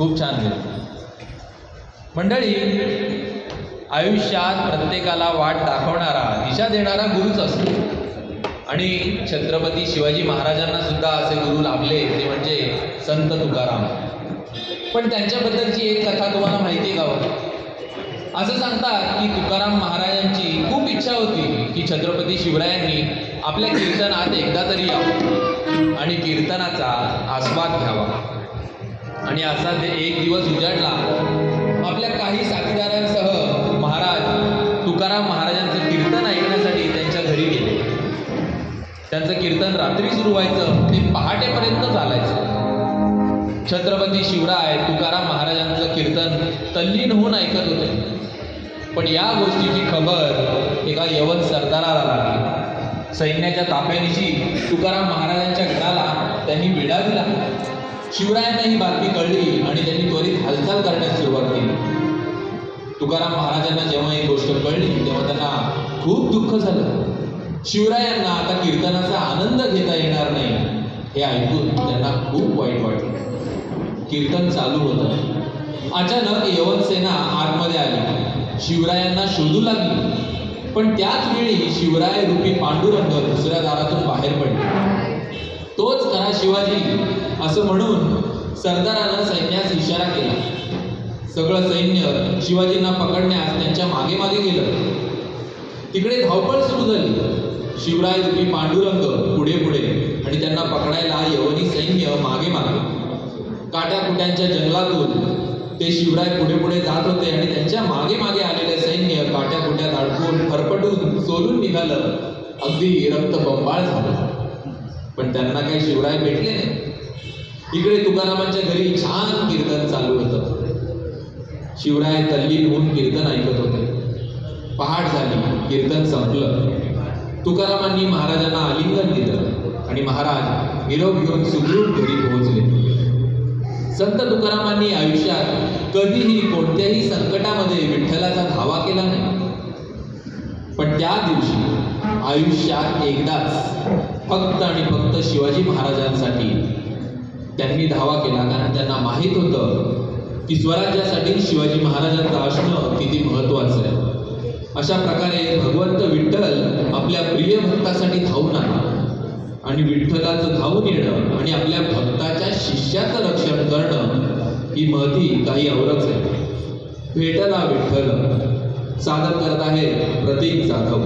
खूप छान गेलं. मंडळी आयुष्यात प्रत्येकाला वाट दाखवणारा दिशा देणारा गुरुच असतो. आणि छत्रपती शिवाजी महाराजांना सुद्धा असे गुरु लाभले ते म्हणजे संत तुकाराम. पण त्यांच्याबद्दलची एक कथा तुम्हाला माहिती आहे का हो? असं सांगतात की तुकाराम महाराजांची खूप इच्छा होती की छत्रपती शिवरायांनी आपल्या कीर्तनात एकदा तरी यावं आणि कीर्तनाचा आस्वाद घ्यावा. आणि असा ते एक दिवस उजाडला आपल्या काही साथीदारांसह महाराज तुकाराम महाराजांचं कीर्तन ऐकण्यासाठी त्यांच्या घरी गेले. त्यांचं कीर्तन रात्री सुरू व्हायचं ते पहाटेपर्यंत चालायचं. छत्रपती शिवराय तुकाराम महाराजांचं कीर्तन तल्लीन होऊन ऐकत होते. पण या गोष्टीची खबर एका यवन सरदाराला लागली. सैन्याच्या ताफ्यानिशी तुकाराम महाराजांच्या घराला त्यांनी विडा दिला. शिवरायांना ही बातमी कळली आणि त्यांनी त्वरित हालचाल करण्यास सुरुवात केली. तुकाराम महाराजांना जेव्हा ही गोष्ट कळली तेव्हा त्यांना खूप दुःख झालं. शिवरायांना आता कीर्तनाचा आनंद घेता येणार नाही हे ऐकून त्यांना खूप वाईट वाटलं. कीर्तन चालू होतं. अचानक यवन सेना आतमध्ये आली. शिवरायांना शोधू लागली. पण त्याच वेळी शिवराय रूपी पांडुरंग दुसऱ्या दारातून बाहेर पडले. तोच करा शिवाजी. असं म्हणून सरदारानं सैन्यास इशारा केला. सगळं सैन्य शिवाजींना पकडण्यास त्यांच्या मागे मागे गेलं. तिकडे धावपळ सुरू झाली. शिवराय रूपी पांडुरंग पुढे पुढे आणि त्यांना पकडायला यवनी सैन्य मागे मागे. काट्याकुट्यांच्या जंगलातून ते शिवराय पुढे पुढे जात होते आणि त्यांच्या मागे मागे आलेले सैन्य काट्याकुट्यात अडकून फरफटून सोलून निघालं. अगदी रक्त बंबाळ झालं. पण त्यांना काही शिवराय भेटले नाही. इकडे तुकारामांच्या घरी छान कीर्तन चालू होतं. शिवराय तल्लीन होऊन कीर्तन ऐकत होते. पहाट झाली कीर्तन संपलं. तुकारामांनी महाराजांना आलिंगन दिलं आणि महाराज निरोप घेऊन सुखरूप घरी पोहोचले. संत तुकारामांनी आयुष्यात कधीही कोणत्याही संकटामध्ये विठ्ठलाचा धावा केला नाही. पण त्या दिवशी आयुष्यात एकदाच फक्त आणि फक्त शिवाजी महाराजांसाठी त्यांनी धावा केला. कारण त्यांना माहीत होतं की स्वराज्यासाठी शिवाजी महाराजांचं असणं किती महत्वाचं आहे. अशा प्रकारे भगवंत विठ्ठल आपल्या प्रिय भक्तासाठी धावून आला. आणि विठ्ठलाचं धावून येणं आणि आपल्या भक्ताच्या शिष्याचं रक्षण करणं ही महती काही औरच आहे. भेटला विठ्ठल. सादर करत आहे प्रतीक जाधव.